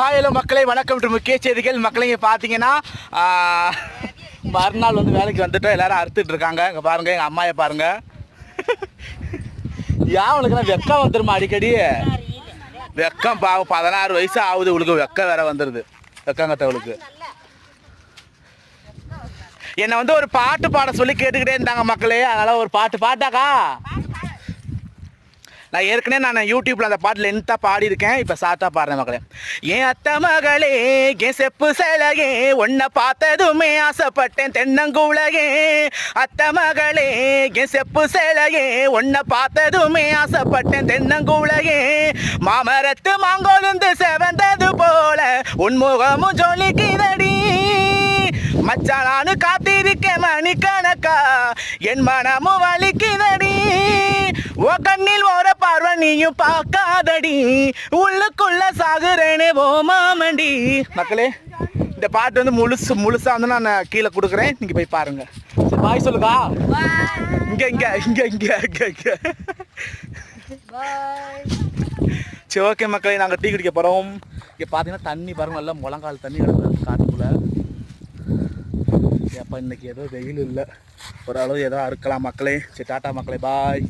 Hi hello மக்களே வணக்கம் to முக்கிய செய்திகள். மக்களே இங்கே பார்த்தீங்கன்னா மறுநாள் வந்து வேலைக்கு வந்துட்டோம். எல்லாரும் அறுத்துட்டு இருக்காங்க. இங்கே பாருங்க எங்கள் அம்மாயை பாருங்க. ஏன் உனக்கு வெக்கம் வந்துருமா அடிக்கடி? வெக்கம் பா பதினாறு வயசு ஆகுது உங்களுக்கு வெக்கம் வேற வந்துடுது வெக்கங்கத்தவளுக்கு என்னை வந்து ஒரு பாட்டு பாட சொல்லி கேட்டுக்கிட்டே இருந்தாங்க மக்களே. அதனால ஒரு பாட்டு பாட்டாக்கா? நான் ஏற்கனவே நான் யூடியூப்ல அந்த பாட்டில் லென்த்தாக பாடியிருக்கேன். இப்போ சாத்தா பாடுறேன் மக்களே. என் அத்தை மகளே என் செப்பு செலகே உன்னை பார்த்ததுமே ஆசைப்பட்டேன் தென்னங்குலகே. அத்த மகளே என் செப்பு செலகே உன்னை பார்த்ததுமே ஆசைப்பட்டேன் தென்னங்குலகே. மாமரத்து மாங்கொழுந்து செவந்தது போல உன் முகமும் மச்சானு காத்திருக்க நானு காத்திருக்கேன் மணிக்கணக்கா என் மனமும் வலிக்குதடி. ஓ கண்ணில் ஓ நீயும் பார்க்காதடி. உள்ளுக்குள்ள சாகுறேனே ஓ மாமண்டி. மக்களே இந்த பாட்டு வந்து முழுசு முழுசா வந்து நான் கீழே கொடுக்குறேன். நீங்க போய் பாருங்க. சரி பாய் சொல்லுக்கா. இங்க இங்க இங்க இங்க இங்க இங்க. சரி ஓகே மக்களே நாங்கள் டீ குடிக்க போகிறோம் இங்கே பார்த்தீங்கன்னா தண்ணி பாருங்க நல்லா முழங்கால் தண்ணி கிடக்குது காட்டுக்குள்ள ஏப்பா இன்னைக்கு ஏதோ வெயில் இல்லை. ஓரளவு ஏதோ அறுக்கலாம் மக்களே. சரி டாட்டா மக்களே பாய்.